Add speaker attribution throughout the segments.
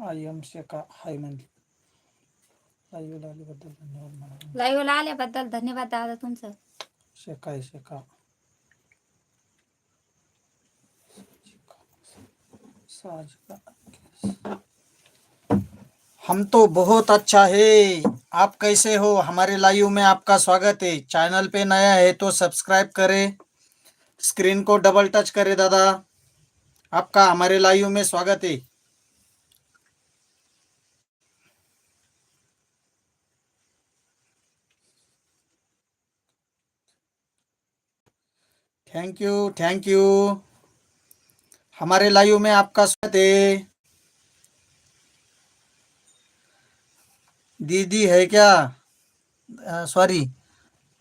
Speaker 1: हाय म्हणली आल्याबद्दल धन्यवाद मॅडम।
Speaker 2: लाईव्हला आल्याबद्दल धन्यवाद दादा तुमचं।
Speaker 1: शेका शेका। हम तो बहुत अच्छा है। आप कैसे हो? हमारे लाइव में आपका स्वागत है। चैनल पे नया है तो सब्सक्राइब करें। स्क्रीन को डबल टच करें दादा। आपका हमारे लाइव में स्वागत है। थैंक यू थैंक यू हमारे लाइव में आपका स्वागत है। दीदी है क्या? सॉरी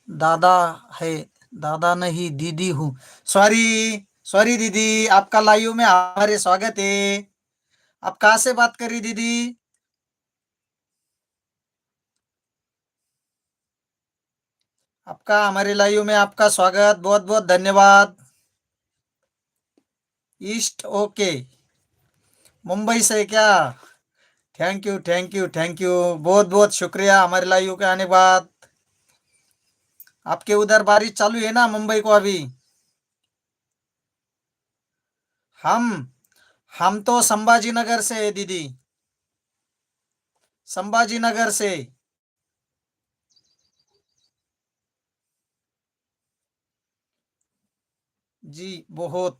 Speaker 1: दादा है, दादा नहीं, दीदी हूँ। सॉरी सॉरी दीदी, आपका लाइव में हमारे स्वागत है। आप कहाँ से बात कर रही दीदी? आपका, हमारे लाइव में आपका स्वागत बहुत बहुत धन्यवाद। East okay. मुंबई से क्या? Thank you thank you thank you बहुत बहुत शुक्रिया हमारे लाइव के आने बाद। आपके उधर बारिश चालू है ना मुंबई को अभी? हम हम तो संभाजी नगर से है, दीदी। संभाजी नगर से। जी, बहुत।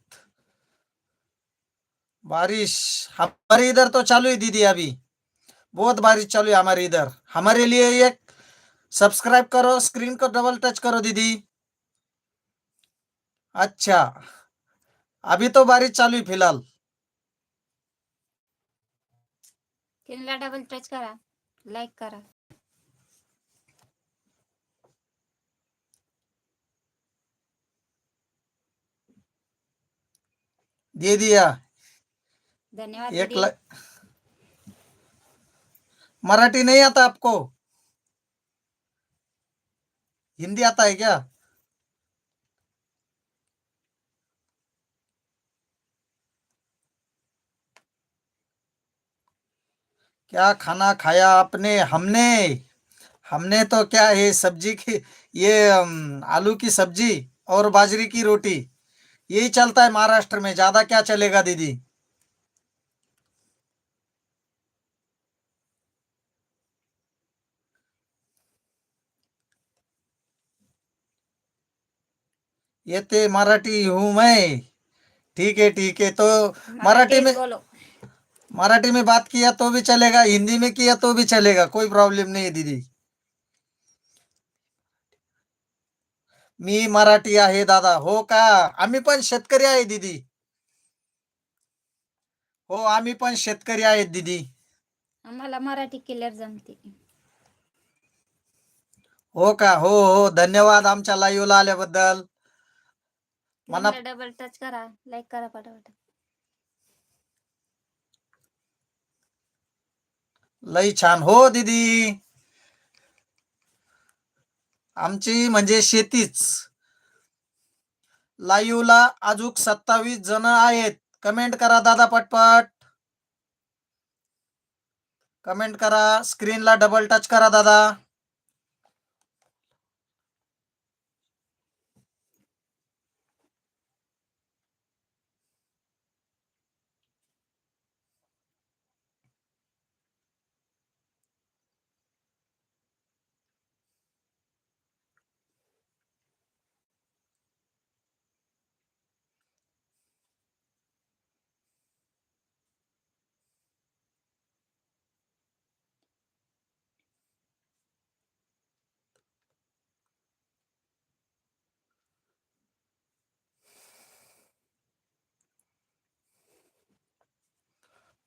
Speaker 1: बारिश, हमारे इधर तो चालू है दीदी अभी। बहुत बारिश चालू है हमारे इधर। हमारे लिए एक सब्सक्राइब करो स्क्रीन को डबल टच करो दीदी। अच्छा अभी तो बारिश चालू है फ़िलहाल।
Speaker 2: डबल टच करा लाईक करा।
Speaker 1: दे दिया।
Speaker 2: धन्यवाद
Speaker 1: एक. मराठी नहीं आता आपको? हिंदी आता है क्या? क्या खाना खाया आपने? हमने। हमने तो क्या है सब्ज़ी की ये आलू की सब्ज़ी और बाजरी की रोटी। यही चलता है महाराष्ट्र में। ज़्यादा क्या चलेगा दीदी? ये ते मराठी हूँ मैं। ठीक है ठीक है। तो मराठी में मराठी में बात किया तो भी चलेगा हिंदी में किया तो भी चलेगा। कोई प्रॉब्लम नहीं है दीदी। मी मराठी आहे दादा. हो का? आम्ही पण शेतकरी आहे दीदी. हो आम्ही पण शेतकरी आहेत दीदी.
Speaker 2: आम्हाला मराठी क्लिअर जमते.
Speaker 1: हो का? हो हो. धन्यवाद आमच्या लाईव्हला आल्याबद्दल. मना
Speaker 2: डबल टच करा. लाईक करा पटापट.
Speaker 1: लई छान. हो दीदी. आमची म्हणजे शेतीच. लाईव्हला अजून सत्तावीस जण आहेत. कमेंट करा दादा पटपट. कमेंट करा. स्क्रीनला डबल टच करा दादा.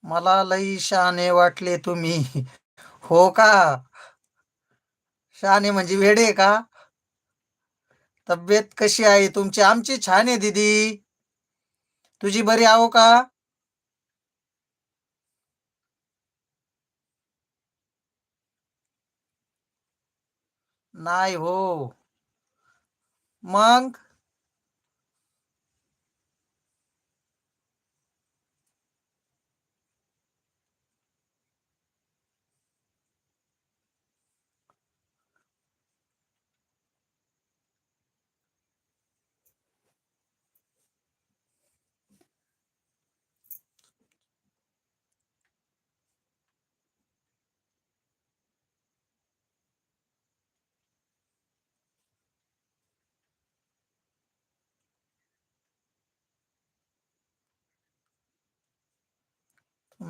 Speaker 1: मला लई शहाणे वाटले तुम्ही. हो का? शहाणे म्हणजे वेडे का? तब्येत कशी आहे तुमची? आमची छान आहे दीदी. तुझी बरी आहो का? नाही हो. मग?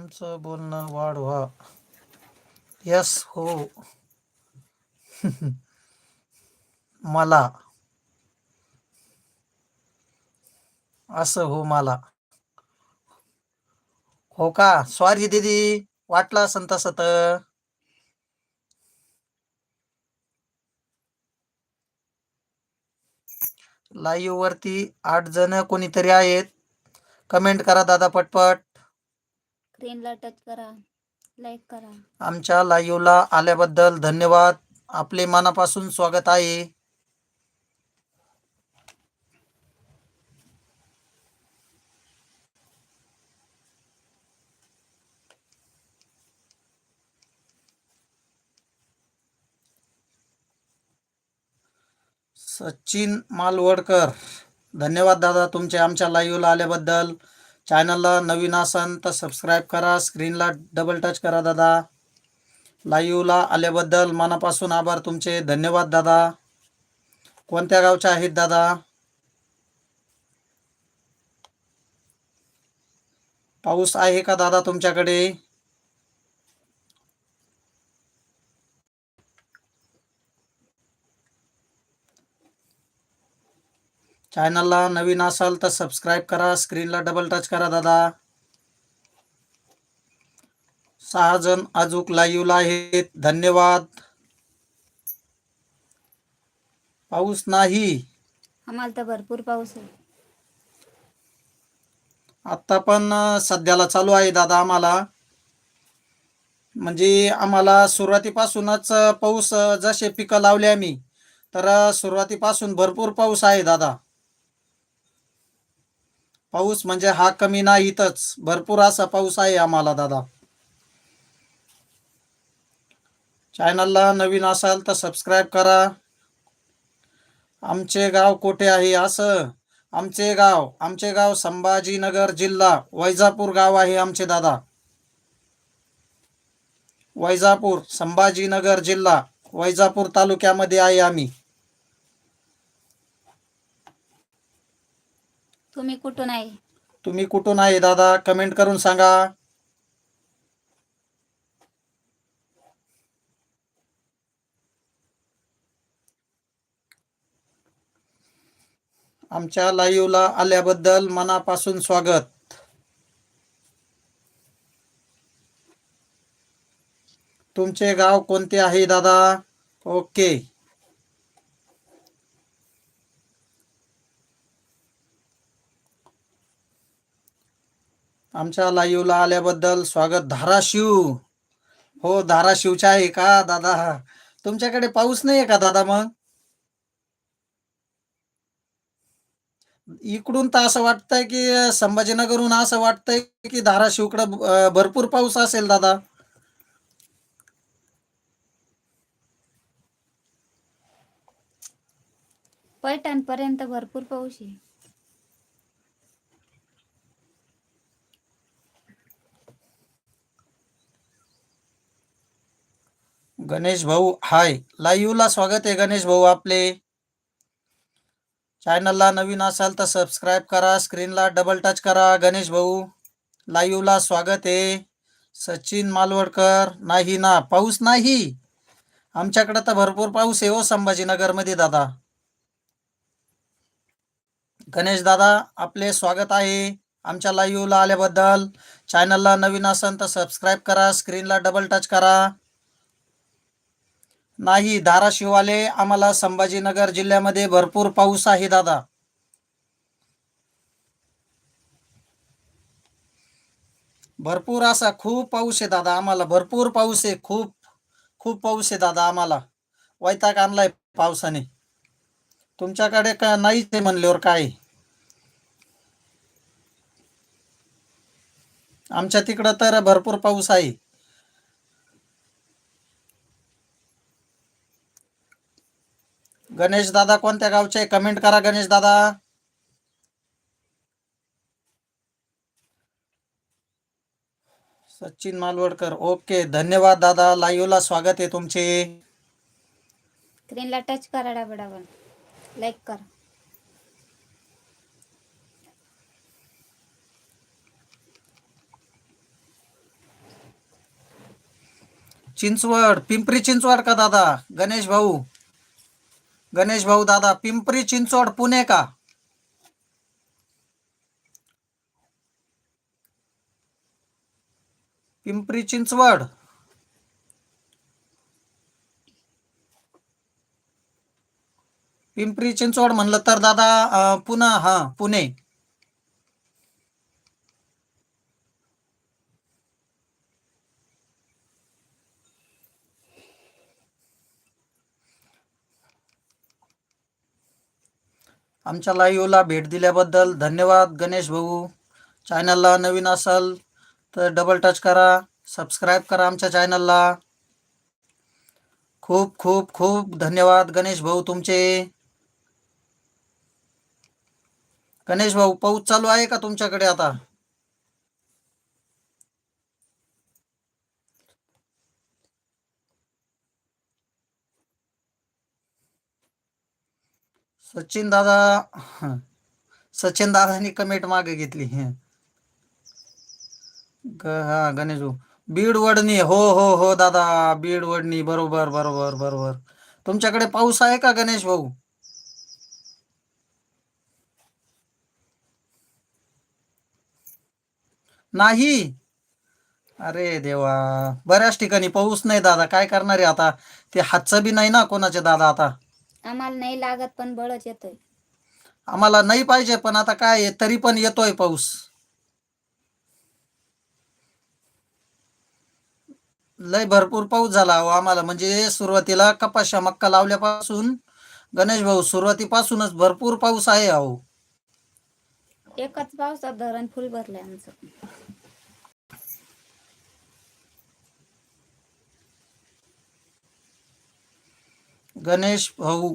Speaker 1: तुमचं बोलणं वाढवा. यस हो. मला. असं हो मला. हो का? सॉरी दीदी. वाटलं असं तसं तर. लाईव्ह वरती आठ जण कोणीतरी आहेत. कमेंट करा दादा पटपट.
Speaker 2: स्क्रीनला टच करा लाईक करा.
Speaker 1: आमच्या लाईव्हला आल्याबद्दल धन्यवाद. आपले मनापासून स्वागत आहे. सचिन मालवडकर धन्यवाद दादा तुमचे आमच्या लाईव्हला आल्याबद्दल. चॅनलला नवीन असाल तर सबस्क्राईब करा. स्क्रीनला डबल टच करा दादा. लाईव्हला आल्याबद्दल मनापासून आभार तुमचे. धन्यवाद दादा. कोणत्या गावचे आहेत दादा? पाऊस आहे का दादा तुमच्याकडे? चॅनलला नवीन असाल तर सबस्क्राईब करा स्क्रीनला डबल टच करा दादा. सहा जण अजूक लाईव्हला आहेत. धन्यवाद. पाऊस नाही.
Speaker 2: आम्हाला तर भरपूर पाऊस आहे.
Speaker 1: आता पण सध्याला चालू आहे दादा आम्हाला. म्हणजे आम्हाला सुरुवातीपासूनच पाऊस जसे पिकं लावले आम्ही तर सुरुवातीपासून भरपूर पाऊस आहे दादा. पाऊस म्हणजे हा कमी नाहीतच भरपूर असा पाऊस आहे आम्हाला दादा. चॅनलला नवीन असाल तर सबस्क्राईब करा. आमचे गाव कोठे आहे असं? आमचे गाव आमचे गाव संभाजीनगर जिल्हा वैजापूर गाव आहे आमचे दादा. वैजापूर संभाजीनगर जिल्हा वैजापूर तालुक्यामध्ये आहे आम्ही.
Speaker 2: तुम्ही कुठून आहे?
Speaker 1: तुम्ही कुठून आहे दादा? कमेंट करून सांगा. आमच्या लाईव्हला आल्याबद्दल मनापासून स्वागत. तुमचे गाव कोणते आहे दादा? ओके. आमच्या लाईव्हला आल्याबद्दल स्वागत धाराशिव. हो धाराशिवच्या आहे का दादा? तुमच्याकडे पाऊस नाही आहे का दादा मग? इकडून तर असं वाटतंय की संभाजीनगरहून असं वाटतंय की धाराशिवकडे भरपूर पाऊस असेल दादा.
Speaker 2: पैठण पर्यंत भरपूर पाऊस आहे.
Speaker 1: गणेश भाऊ हाय. लाईव्हला स्वागत आहे गणेश भाऊ आपले. चॅनलला नवीन असाल तर सबस्क्राईब करा स्क्रीनला डबल टच करा गणेश भाऊ. लाईव्हला स्वागत आहे. सचिन मालवडकर नाही ना पाऊस नाही. आमच्याकडे तर भरपूर पाऊस आहे हो संभाजीनगरमध्ये दादा. गणेश दादा आपले स्वागत आहे आमच्या लाईव्हला आल्याबद्दल. चॅनलला नवीन असाल तर सबस्क्राईब करा स्क्रीनला डबल टच करा. नाही धाराशिववाले आम्हाला संभाजीनगर जिल्ह्यामध्ये भरपूर पाऊस आहे दादा. भरपूर असा खूप पाऊस आहे दादा आम्हाला. भरपूर पाऊस आहे खूप खूप पाऊस आहे दादा आम्हाला. वैताग आणलाय पावसाने. तुमच्याकडे का नाहीच आहे म्हणल्यावर काय? आमच्या तिकडं तर भरपूर पाऊस आहे. गणेश दादा कोणत्या गावचे कमेंट करा गणेश दादा. सचिन मालवडकर ओके धन्यवाद दादा. लाईव्हला स्वागत आहे तुमचे.
Speaker 2: स्क्रीनला टच करा डबल लाईक करा.
Speaker 1: चिंचवड पिंपरी चिंचवड का दादा? गणेश भाऊ. गणेश भाऊ दादा पिंपरी चिंचवड पुणे का? पिंपरी चिंचवड. पिंपरी चिंचवड म्हणलं तर दादा पुन्हा हा पुणे. आमच्या लाईव्हला भेट दिल्याबद्दल धन्यवाद. गणेश भाऊ चॅनलला नवीन असाल तर डबल टच करा सबस्क्राईब करा आमच्या चॅनलला. खूप खूप खूप धन्यवाद गणेश भाऊ तुमचे. गणेश भाऊ पाऊस चालू आहे का तुमच्याकडे आता? सचिन दादा सचिन दादानी कमेंट मागे घेतली हा. गणेश भाऊ बीड वडणी हो हो हो दादा बीड वडणी बरोबर बरोबर बरोबर. तुमच्याकडे पाऊस आहे का गणेश भाऊ नाही? अरे देवा बऱ्याच ठिकाणी पाऊस नाही दादा. काय करणार आहे आता? ते हातचं बी नाही ना कोणाचे दादा आता?
Speaker 2: आम्हाला नाही लागत पण बळच येतोय.
Speaker 1: आम्हाला नाही पाहिजे पण आता काय आहे, तरी पण येतोय पाऊस. लय भरपूर पाऊस झाला अहो आम्हाला म्हणजे सुरुवातीला कपाशा मक्का लावल्यापासून गणेश भाऊ सुरुवातीपासूनच भरपूर पाऊस आहे अहो.
Speaker 2: एकच पावसात धरण फुल भरलंय आमचं.
Speaker 1: गणेश भाऊ.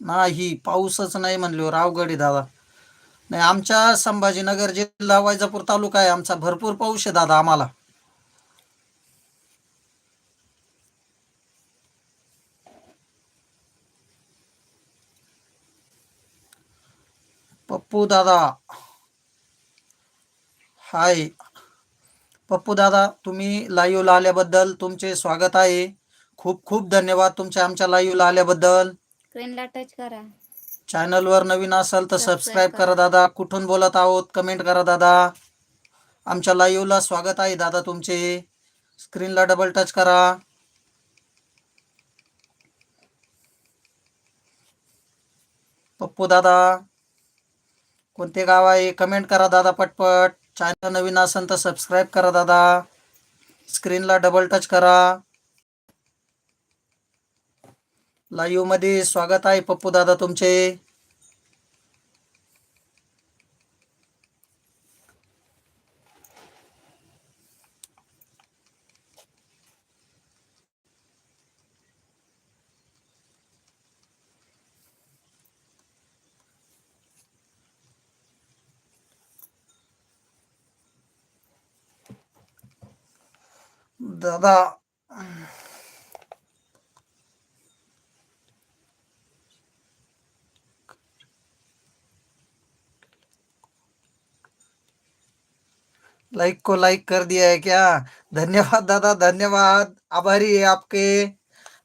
Speaker 1: नाही पाऊसच नाही म्हणल्यावर हो अवघड आहे दादा. नाही आमच्या संभाजीनगर जिल्हा वैजापूर तालुका आहे. आमचा भरपूर पाऊस आहे दादा आम्हाला. पप्पू दादा. हाय. पप्पू दादा तुम्ही लाईव्हला आल्याबद्दल तुमचे स्वागत आहे. खूप खूप धन्यवाद तुमच्या आमच्या लाईव्हला आल्याबद्दल.
Speaker 2: स्क्रीनला टच करा.
Speaker 1: चॅनलवर नवीन असाल तर सबस्क्राईब
Speaker 2: करा.
Speaker 1: करा दादा. कुठून बोलत आहोत कमेंट करा दादा. आमच्या लाईव्हला स्वागत आहे दादा तुमचे. स्क्रीनला डबल टच करा. पप्पू दादा कोणते गाव आहे? कमेंट करा दादा पटपट. चॅनल नवीन असेल तर सबस्क्राईब करा दादा. स्क्रीनला डबल टच करा. लाईव्हमध्ये स्वागत आहे पप्पू दादा तुमचे. दादा लाइक को लाइक कर दिया है क्या? धन्यवाद दादा, धन्यवाद। आभारी है आपके,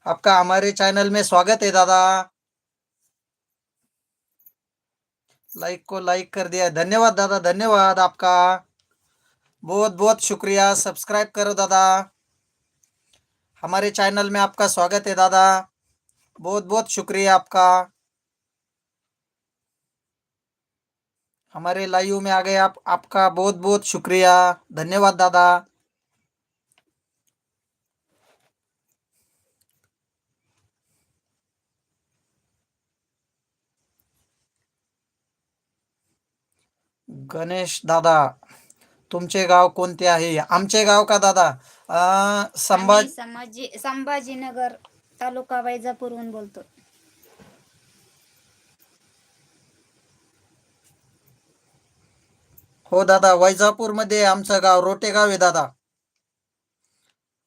Speaker 1: आपका हमारे चैनल में स्वागत है दादा। लाइक को लाइक कर दिया है। धन्यवाद दादा, धन्यवाद आपका। बहुत बहुत शुक्रिया। सब्सक्राइब करो दादा। हमारे चैनल में आपका स्वागत है दादा। बहुत बहुत शुक्रिया आपका। हमारे लाइव में आ गए आप आपका बहुत बहुत शुक्रिया। धन्यवाद दादा। गणेश दादा तुमचे गाव कोणते आहे? आमचे गाव का दादा? अं, संभाजी
Speaker 2: संभाजीनगर तालुका वैजापूरहून बोलतो.
Speaker 1: हो दादा वैजापूरमध्ये आमचं गाव रोटे गाव आहे दादा.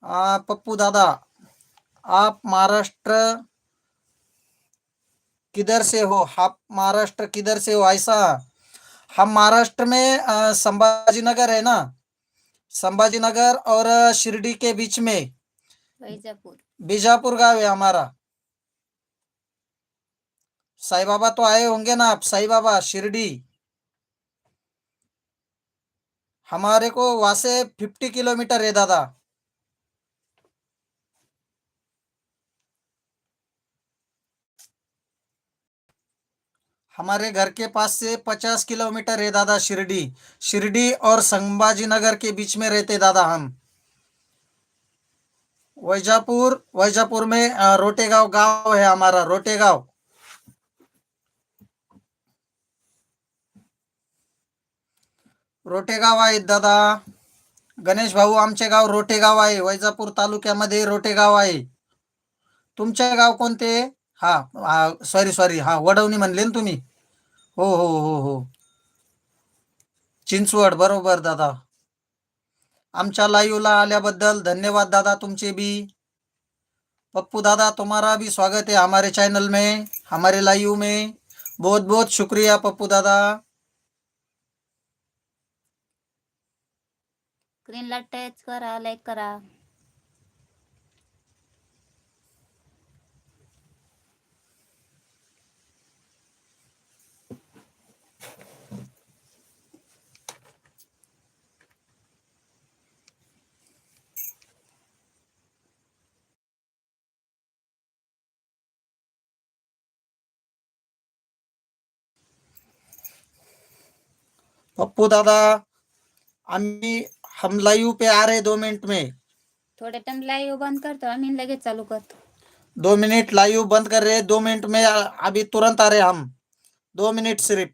Speaker 1: आ, पप्पू दादा आप महाराष्ट्र किधर से हो? आप महाराष्ट्र किधर से हो? ऐसा हम महाराष्ट्र में अ, संभाजी नगर है ना? संभाजीनगर और शिरडी के बीच में।
Speaker 2: वैजापूर।
Speaker 1: बीजापुर गांव है हमारा। साईं बाबा तो आए होंगे ना आप साईं बाबा शिरडी। हमारे को वहाँ से फिफ्टी किलोमीटर है, दादा। हमारे घर के पास से पचास किलोमीटर है, दादा, शिरडी। शिरडी और संभाजी नगर के बीच में रहते दादा, हम। वैजापुर वैजापुर में रोटेगांव गाँव है हमारा, रोटेगांव। रोटेगाव आहे दादा. गणेश भाऊ आमचे गाव रोटेगाव आहे. वैजापूर तालुक्यामध्ये रोटेगाव आहे. तुमचे गाव कोणते? हा सॉरी सॉरी हा वडवणी म्हणले ना तुम्ही. हो हो हो हो. चिंचवड बरोबर दादा. आमच्या लाईव्हला आल्याबद्दल धन्यवाद दादा तुमचे भी पप्पू दादा तुम्हारा भी स्वागत है हमारे चैनल में हमारे लाइव में. बहुत बहुत शुक्रिया पप्पू दादा.
Speaker 2: स्क्रीनला टच करा लाईक करा.
Speaker 1: पप्पू दादा आम्ही हम लाइव पे आ रहे दो मिनट में।
Speaker 2: थोडे टाइम लाइव बंद करतो आम्ही लगेच चालू कर
Speaker 1: दो। मिनट लाइव बंद कर रहे दो मिनट में अभी तुरंत आ रहे हम। दो मिनट सिर्फ़।